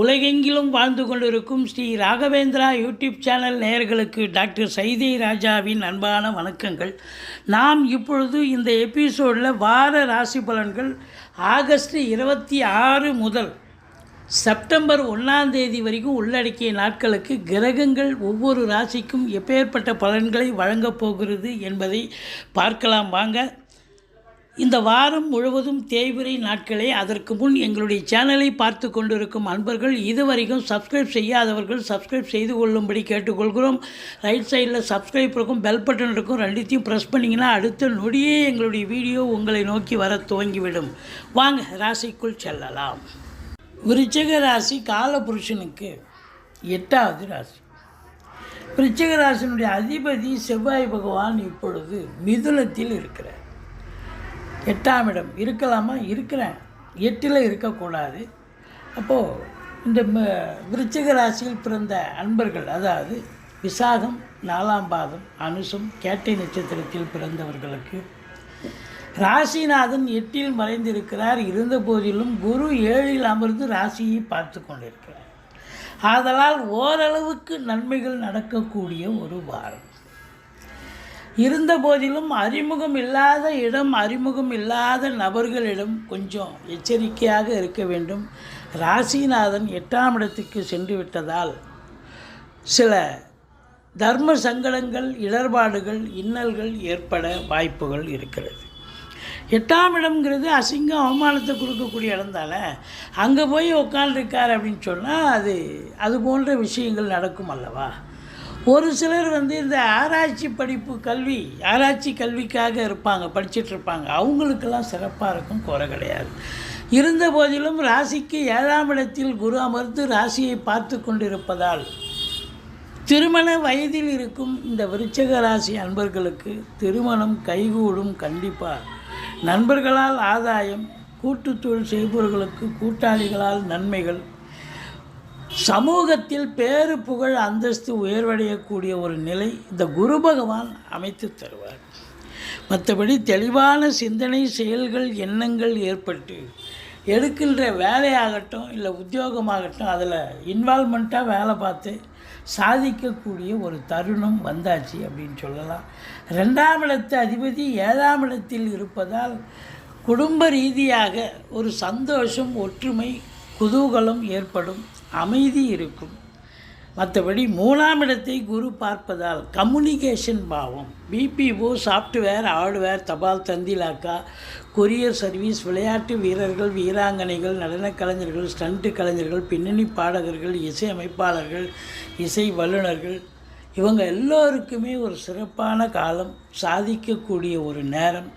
உலகெங்கிலும் வாழ்ந்து கொண்டிருக்கும் ஸ்ரீ ராகவேந்திரா யூடியூப் சேனல் நேயர்களுக்கு டாக்டர் சைதை ராஜாவின் அன்பான வணக்கங்கள். நாம் இப்பொழுது இந்த எபிசோடில் வார ராசி பலன்கள் ஆகஸ்ட் இருபத்தி ஆறு முதல் செப்டம்பர் ஒன்றாம் தேதி வரைக்கும் உள்ளடக்கிய நாட்களுக்கு கிரகங்கள் ஒவ்வொரு ராசிக்கும் எப்பேற்பட்ட பலன்களை வழங்கப் போகிறது என்பதை பார்க்கலாம். வாங்க இந்த வாரம் முழுவதும் தேய்பிரை நாட்களே. அதற்கு முன் எங்களுடைய சேனலை பார்த்து கொண்டிருக்கும் அன்பர்கள் இதுவரைக்கும் சப்ஸ்கிரைப் செய்யாதவர்கள் சப்ஸ்கிரைப் செய்து கொள்ளும்படி கேட்டுக்கொள்கிறோம். ரைட் சைடில் சப்ஸ்கிரைப் இருக்கும் பெல் பட்டன் இருக்கும் ரெண்டுத்தையும் ப்ரெஸ் பண்ணிங்கன்னா அடுத்த நொடியே எங்களுடைய வீடியோ உங்களை நோக்கி வர துவங்கிவிடும். வாங்க ராசிக்குள் செல்லலாம். விருச்சக ராசி காலபுருஷனுக்கு எட்டாவது ராசி. விருச்சக ராசினுடைய அதிபதி செவ்வாய் பகவான் இப்பொழுது மிதுனத்தில் இருக்கிறார். எட்டாம் இடம். இருக்கலாமா? இருக்கிறேன். எட்டில் இருக்கக்கூடாது. அப்போது இந்த ம- விருச்சிக ராசியில் பிறந்த அன்பர்கள் அதாவது விசாகம் நாலாம் பாதம் அனுசம் கேட்டை நட்சத்திரத்தில் பிறந்தவர்களுக்கு ராசிநாதன் எட்டில் மறைந்திருக்கிறார். இருந்த போதிலும் குரு ஏழில் அமர்ந்து ராசியை பார்த்து கொண்டிருக்கிறார். ஆதலால் ஓரளவுக்கு நன்மைகள் நடக்கக்கூடிய ஒரு வாரம். இருந்த போதிலும் அறிமுகம் இல்லாத இடம் அறிமுகம் இல்லாத நபர்களிடம் கொஞ்சம் எச்சரிக்கையாக இருக்க வேண்டும். ராசிநாதன் எட்டாம் இடத்துக்கு சென்று விட்டதால் சில தர்ம சங்கடங்கள் இடர்பாடுகள் இன்னல்கள் ஏற்பட வாய்ப்புகள் இருக்கிறது. எட்டாம் இடம்ங்கிறது அசிங்கம் அவமானத்தை கொடுக்கக்கூடிய இடம் தானே? அங்கே போய் உட்காந்துருக்கார் அப்படின்னு சொன்னால் அது அது போன்ற விஷயங்கள் நடக்கும் அல்லவா? ஒரு சிலர் வந்து இந்த ஆராய்ச்சி படிப்பு கல்வி ஆராய்ச்சி கல்விக்காக இருப்பாங்க படிச்சிட்டு இருப்பாங்க. அவங்களுக்கெல்லாம் சிறப்பாக இருக்கும் குறை கிடையாது. இருந்த போதிலும் ராசிக்கு ஏழாம் இடத்தில் குரு அமர்ந்து ராசியை பார்த்து கொண்டிருப்பதால் திருமண வயதில் இருக்கும் இந்த விருச்சக ராசி அன்பர்களுக்கு திருமணம் கைகூடும் கண்டிப்பாக நண்பர்களால் ஆதாயம் கூட்டுத்தொழில் செய்பவர்களுக்கு கூட்டாளிகளால் நன்மைகள் சமூகத்தில் பேரு புகழ் அந்தஸ்து உயர்வடையக்கூடிய ஒரு நிலை இந்த குரு பகவான் அமைத்து தருவார். மற்றபடி தெளிவான சிந்தனை செயல்கள் எண்ணங்கள் ஏற்பட்டு எடுக்கின்ற வேலையாகட்டும் இல்லை உத்தியோகமாகட்டும் அதில் இன்வால்மெண்ட்டாக வேலை பார்த்து சாதிக்கக்கூடிய ஒரு தருணம் வந்தாச்சு அப்படின்னு சொல்லலாம். ரெண்டாம் இடத்து அதிபதி ஏழாம் இடத்தில் இருப்பதால் குடும்ப ரீதியாக ஒரு சந்தோஷம் ஒற்றுமை குதூகலம் ஏற்படும் அமைதி இருக்கும். மற்றபடி மூணாம் இடத்தை குரு பார்ப்பதால் கம்யூனிகேஷன் பாவம். பிபிஓ சாஃப்ட்வேர் ஹார்ட்வேர் தபால் தந்திலாக்கா கொரியர் சர்வீஸ் விளையாட்டு வீரர்கள் வீராங்கனைகள் நடனக் கலைஞர்கள் ஸ்டண்ட் கலைஞர்கள் பின்னணி பாடகர்கள் இசை அமைப்பாளர்கள் இசை வல்லுநர்கள் இவங்க எல்லோருக்குமே ஒரு சிறப்பான காலம் சாதிக்கக்கூடிய ஒரு நேரம்.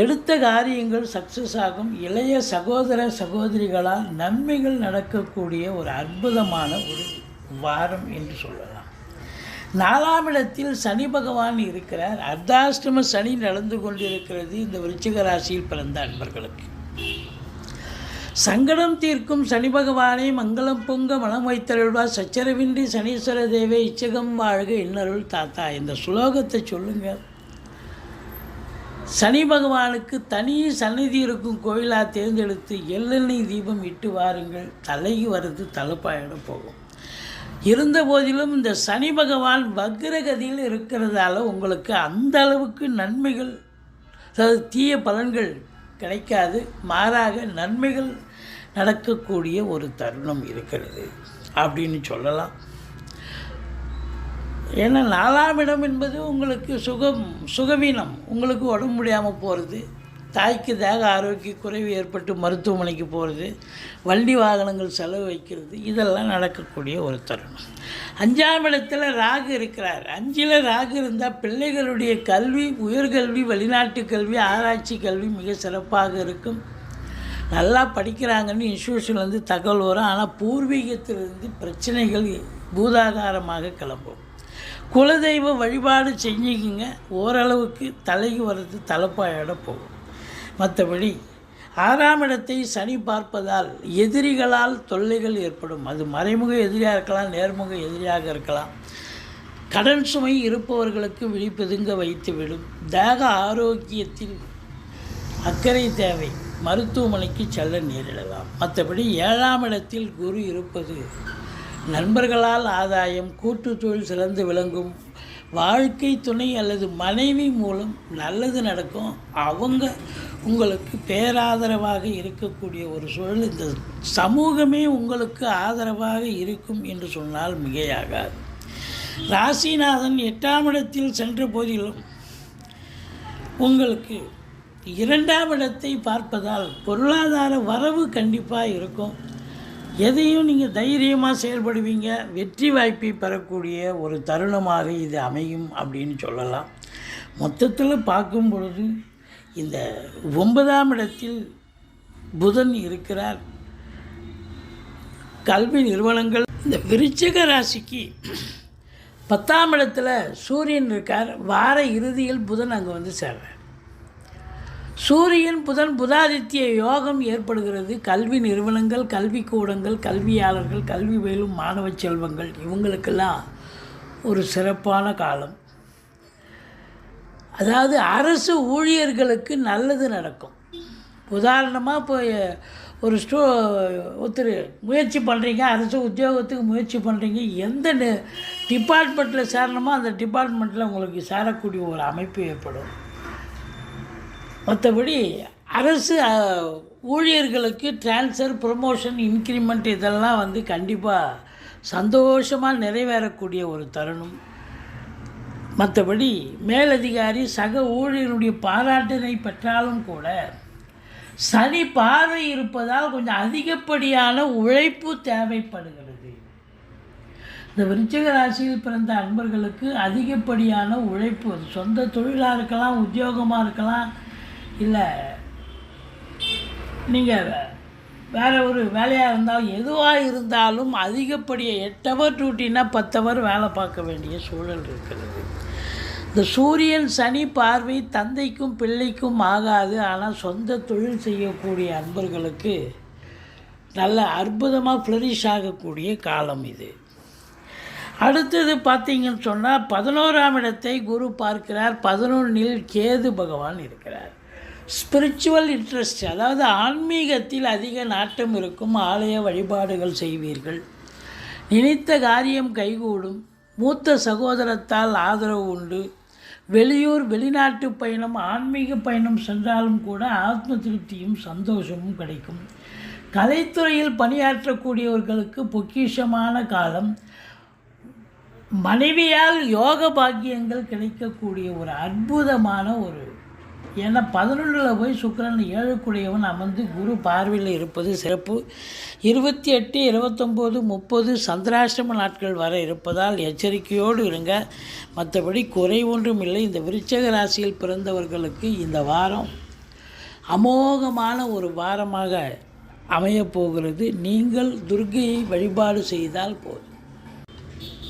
எடுத்த காரியங்கள் சக்ஸஸ் ஆகும். இளைய சகோதர சகோதரிகளால் நன்மைகள் நடக்கக்கூடிய ஒரு அற்புதமான ஒரு வாரம் என்று சொல்லலாம். நாலாம் இடத்தில் சனி பகவான் இருக்கிறார். அர்த்தாஷ்டம சனி நடந்து கொண்டிருக்கிறது. இந்த விருச்சிக ராசியில் பிறந்த அன்பர்களுக்கு. சங்கடம் தீர்க்கும் சனி பகவானை மங்களம் பொங்க மனம் வைத்தருள்வா சச்சரவின்றி சனீஸ்வர தேவை இச்சகம் வாழ்க இன்னருள் தாத்தா இந்த சுலோகத்தை சொல்லுங்கள். சனி பகவானுக்கு தனி சந்நிதி இருக்கும் கோயிலாக தேர்ந்தெடுத்து எள்ளெண்ணெய் தீபம் இட்டு வாருங்கள். தலைக்கு வர்றது தலைப்பாயிடம் போகும். இருந்த போதிலும் இந்த சனி பகவான் வக்ரகதியில் இருக்கிறதால உங்களுக்கு அந்த அளவுக்கு நன்மைகள் அதாவது தீய பலன்கள் கிடைக்காது. மாறாக நன்மைகள் நடக்கக்கூடிய ஒரு தருணம் இருக்கிறது. அப்படின்னு சொல்லலாம். ஏன்னா நாலாம் இடம் என்பது உங்களுக்கு சுகம் சுகவீனம். உங்களுக்கு உடம்பு முடியாமல் போகிறது தாய்க்கு தேக ஆரோக்கிய குறைவு ஏற்பட்டு மருத்துவமனைக்கு போகிறது வண்டி வாகனங்கள் செலவு வைக்கிறது இதெல்லாம் நடக்கக்கூடிய ஒரு தருணம். அஞ்சாம் இடத்துல ராகு இருக்கிறார். அஞ்சில் ராகு இருந்தால் பிள்ளைகளுடைய கல்வி உயர்கல்வி வெளிநாட்டு கல்வி ஆராய்ச்சி கல்வி மிக சிறப்பாக இருக்கும். நல்லா படிக்கிறாங்கன்னு இன்ஸ்டியூஷன்லேருந்து தகவல் வரும். ஆனால் பூர்வீகத்திலிருந்து பிரச்சனைகள் பூதாகாரமாக கிளம்பும். குலதெய்வ வழிபாடு செஞ்சுக்கிங்க. ஓரளவுக்கு தலைக்கு வர்றது தலைப்பாயோட போகும். மற்றபடி ஆறாம் இடத்தை சனி பார்ப்பதால் எதிரிகளால் தொல்லைகள் ஏற்படும். அது மறைமுக எதிரியாக இருக்கலாம் நேர்முக எதிரியாக இருக்கலாம். கடன் சுமை இருப்பவர்களுக்கு விழிப்பெதுங்க வைத்துவிடும். தேக ஆரோக்கியத்தில் அக்கறை தேவை. மருத்துவமனைக்கு செல்ல நேரிடலாம். மற்றபடி ஏழாம் இடத்தில் குரு இருப்பது நண்பர்களால் ஆதாயம் கூட்டு தொழில் சிறந்து விளங்கும் வாழ்க்கை துணை அல்லது மனைவி மூலம் நல்லது நடக்கும் அவங்க உங்களுக்கு பேராதரவாக இருக்கக்கூடிய ஒரு சூழல். இந்த சமூகமே உங்களுக்கு ஆதரவாக இருக்கும் என்று சொன்னால் மிகையாகாது. ராசிநாதன் எட்டாம் இடத்தில் சென்ற போதிலும் உங்களுக்கு இரண்டாம் இடத்தை பார்ப்பதால் பொருளாதார வரவு கண்டிப்பாக இருக்கும். எதையும் நீங்கள் தைரியமாக செயல்படுவீங்க வெற்றி வாய்ப்பை பெறக்கூடிய ஒரு தருணமாக இது அமையும் அப்படின்னு சொல்லலாம். மொத்தத்தில் பார்க்கும் பொழுது இந்த ஒன்பதாம் இடத்தில் புதன் இருக்கிறார். கல்வி நிறுவனங்கள் இந்த விருச்சிக ராசிக்கு பத்தாம் இடத்துல சூரியன் இருக்கார். வார இறுதியில் புதன் அங்கே வந்து சேர்றார். சூரியன் புதன் புதாதித்ய யோகம் ஏற்படுகிறது. கல்வி நிறுவனங்கள் கல்விக்கூடங்கள் கல்வியாளர்கள் கல்வி பயிலும் மாணவ செல்வங்கள் இவங்களுக்கெல்லாம் ஒரு சிறப்பான காலம். அதாவது அரசு ஊழியர்களுக்கு நல்லது நடக்கும். உதாரணமாக இப்போ ஒரு ஸ்டூ ஒருத்தர் முயற்சி பண்ணுறீங்க அரசு உத்தியோகத்துக்கு முயற்சி பண்ணுறீங்க எந்த டிபார்ட்மெண்ட்டில் சேரணுமோ அந்த டிபார்ட்மெண்ட்டில் உங்களுக்கு சேரக்கூடிய ஒரு அமைப்பு ஏற்படும். மற்றபடி அரசு ஊழியர்களுக்கு ட்ரான்ஸ்ஃபர் ப்ரொமோஷன் இன்க்ரிமெண்ட் இதெல்லாம் வந்து கண்டிப்பாக சந்தோஷமாக நிறைவேறக்கூடிய ஒரு தருணம். மற்றபடி மேலதிகாரி சக ஊழியருடைய பாராட்டினை பெற்றாலும் கூட சனி பார்வை இருப்பதால் கொஞ்சம் அதிகப்படியான உழைப்பு தேவைப்படுகிறது. இந்த விருச்சிக ராசியில் பிறந்த அன்பர்களுக்கு அதிகப்படியான உழைப்பு அது சொந்த தொழிலாக இருக்கலாம் உத்தியோகமாக இருக்கலாம் இல்லை. நீங்கள் வேறு ஒரு வேலையாக இருந்தாலும் எதுவாக இருந்தாலும் அதிகப்படிய எட்டு ஹவர் டியூட்டினா பத்து ஹவர் வேலை பார்க்க வேண்டிய சூழல் இருக்கிறது. இந்த சூரியன் சனி பார்வை தந்தைக்கும் பிள்ளைக்கும் ஆகாது. ஆனால் சொந்த தொழில் செய்யக்கூடிய அன்பர்களுக்கு நல்ல அற்புதமாக ஃப்ளரிஷ் ஆகக்கூடிய காலம் இது. அடுத்தது பார்த்தீங்கன்னு சொன்னால் பதினோராம் இடத்தை குரு பார்க்கிறார். பதினொன்றில் கேது பகவான் இருக்கிறார். ஸ்பிரிச்சுவல் இன்ட்ரெஸ்ட் அதாவது ஆன்மீகத்தில் அதிக நாட்டம் இருக்கும் ஆலய வழிபாடுகள் செய்வீர்கள். நினைத்த காரியம் கைகூடும். மூத்த சகோதரத்தால் ஆதரவு உண்டு. வெளியூர் வெளிநாட்டு பயணம் ஆன்மீக பயணம் சென்றாலும் கூட ஆத்ம திருப்தியும் சந்தோஷமும் கிடைக்கும். கலைத்துறையில் பணியாற்றக்கூடியவர்களுக்கு பொக்கிஷமான காலம். மனைவியால் யோக பாக்கியங்கள் கிடைக்கக்கூடிய ஒரு அற்புதமான ஒரு ஏன்னா பதினொன்றில் போய் சுக்கரன் ஏழுக்குடையவன் அமர்ந்து குரு பார்வையில் இருப்பது சிறப்பு. இருபத்தி எட்டு இருபத்தொம்போது முப்பது சந்திராஷ்டம நாட்கள் வர இருப்பதால் எச்சரிக்கையோடு இருங்க. மற்றபடி குறை ஒன்றும் இல்லை. இந்த விருச்சக ராசியில் பிறந்தவர்களுக்கு இந்த வாரம் அமோகமான ஒரு வாரமாக அமையப் போகிறது. நீங்கள் துர்கையை வழிபாடு செய்தால் போதும்.